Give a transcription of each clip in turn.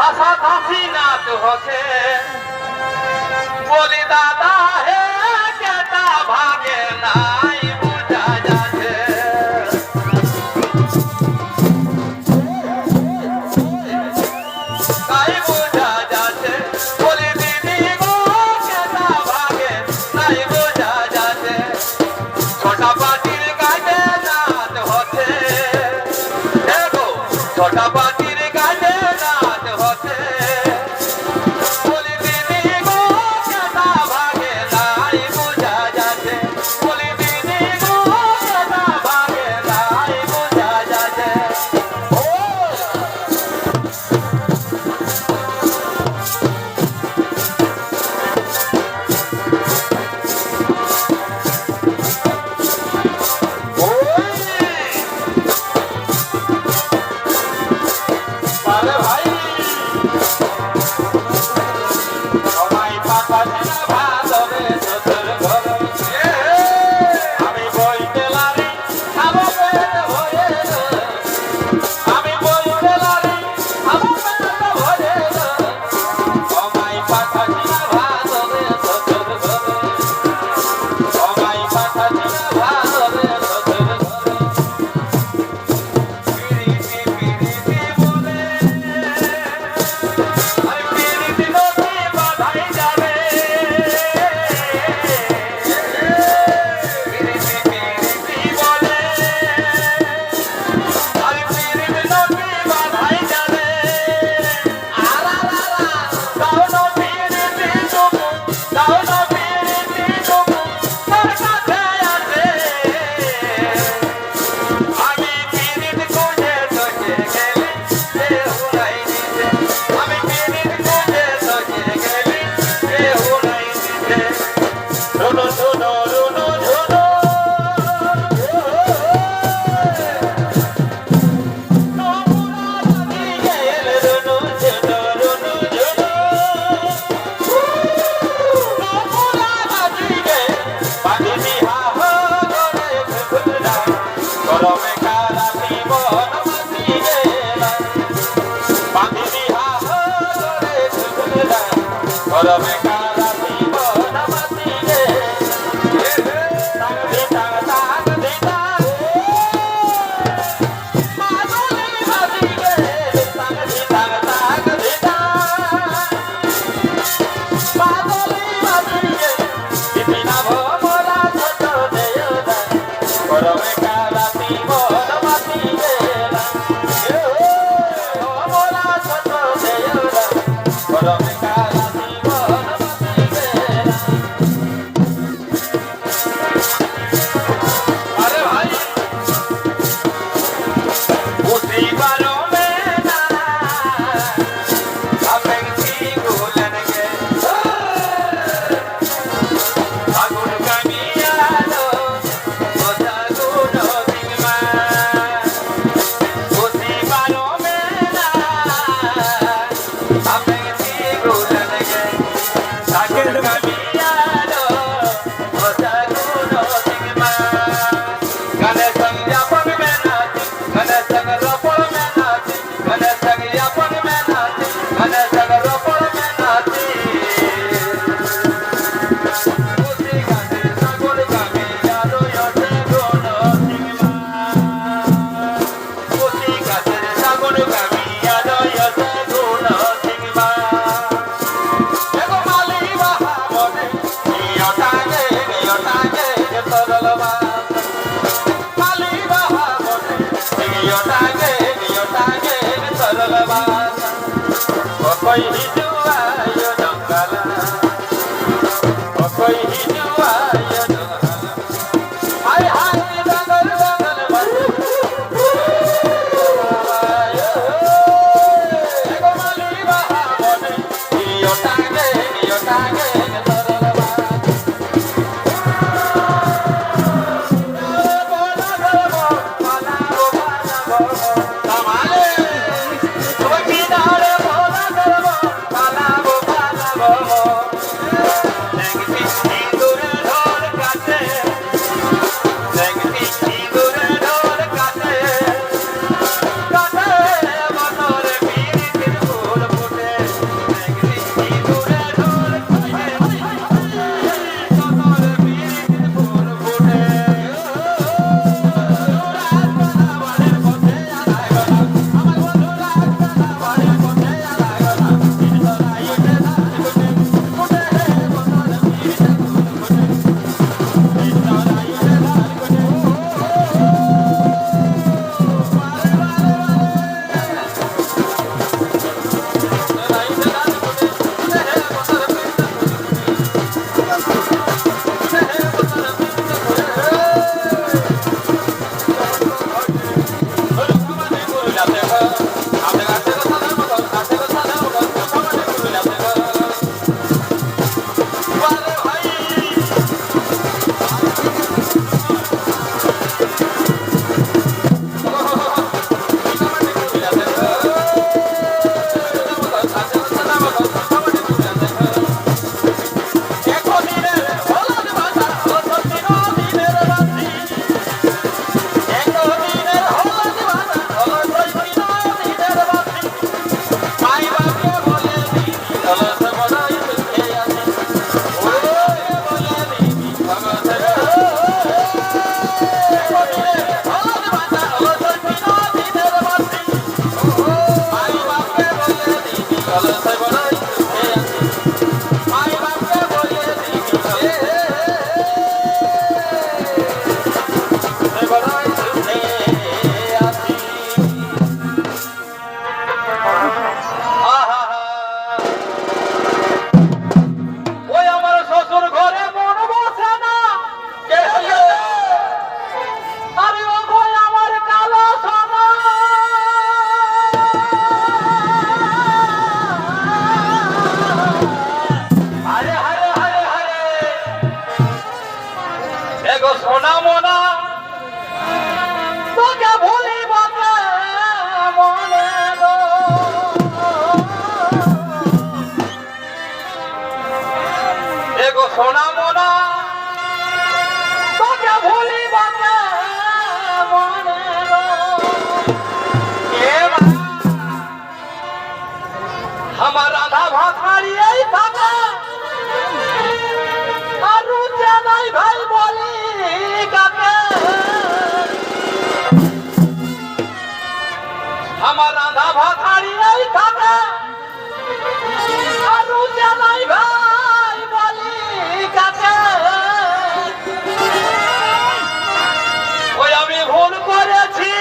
ভাষা ভাষী নাচ বলি, দাদা, হে ভাগে নাই যাচ্ছে তাই যাচ্ছে বলি, দিদি গো ভাগে নাই যাচ্ছে ছোটা পাটির নাচ হচ্ছে ছোটা পাটির Shalom. कोई हिलवा আমার রাধা ভাত হারিয়েই থাকা আর নাই ভাই বলি কাকে? ওই আমি ভুল করেছি।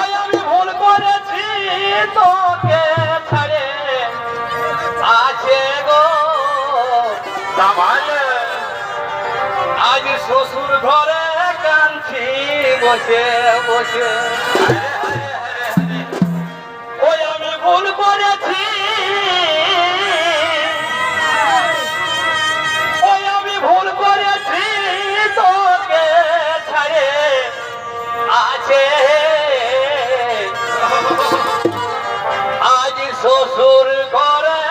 ওই আমি ভুল করেছি তোকে ছাড়ে। আছে গো সামান্য আজ শ্বশুর ঘরে বসে বসে। ওই ভুল করেছি। ওই ভুল করেছি তোকে ছাড়ে। আছে। আজ শ্বশুর ঘরে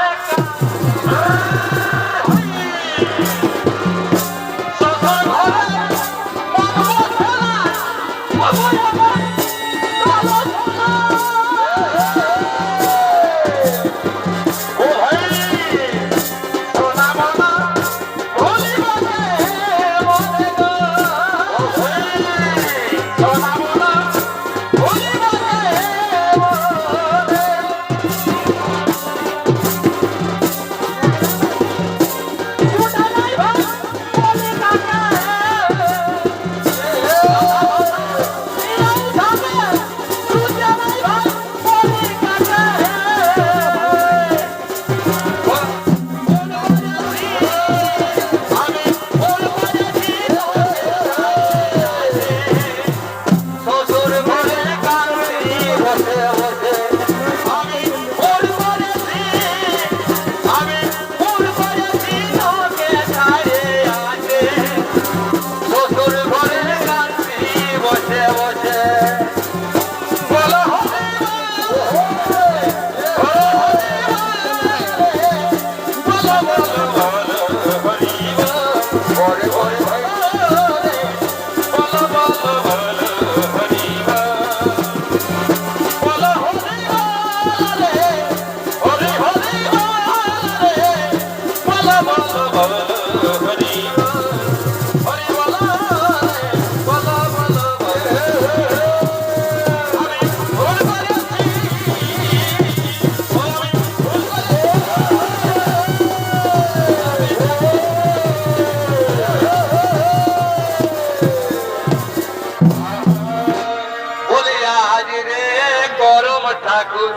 ঠাকুর।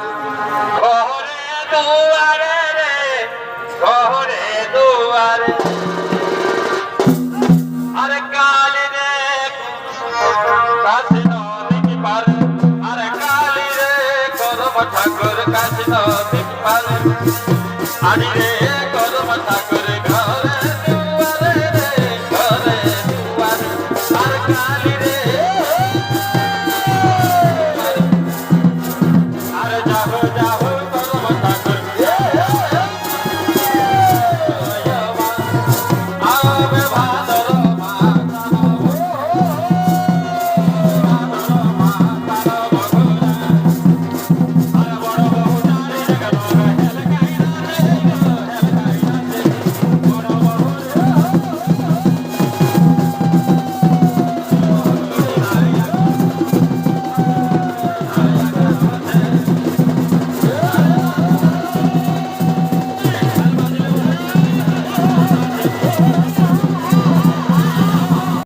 ঘরে দুয়ারে রে ঘরে দুয়ারে। আরে কালি রে কাশি নদী পারে। আরে কালি রে, গরম ঠাকুর গরম ঠাকুর, ঘরে ঘরে দুয়ারে। আরে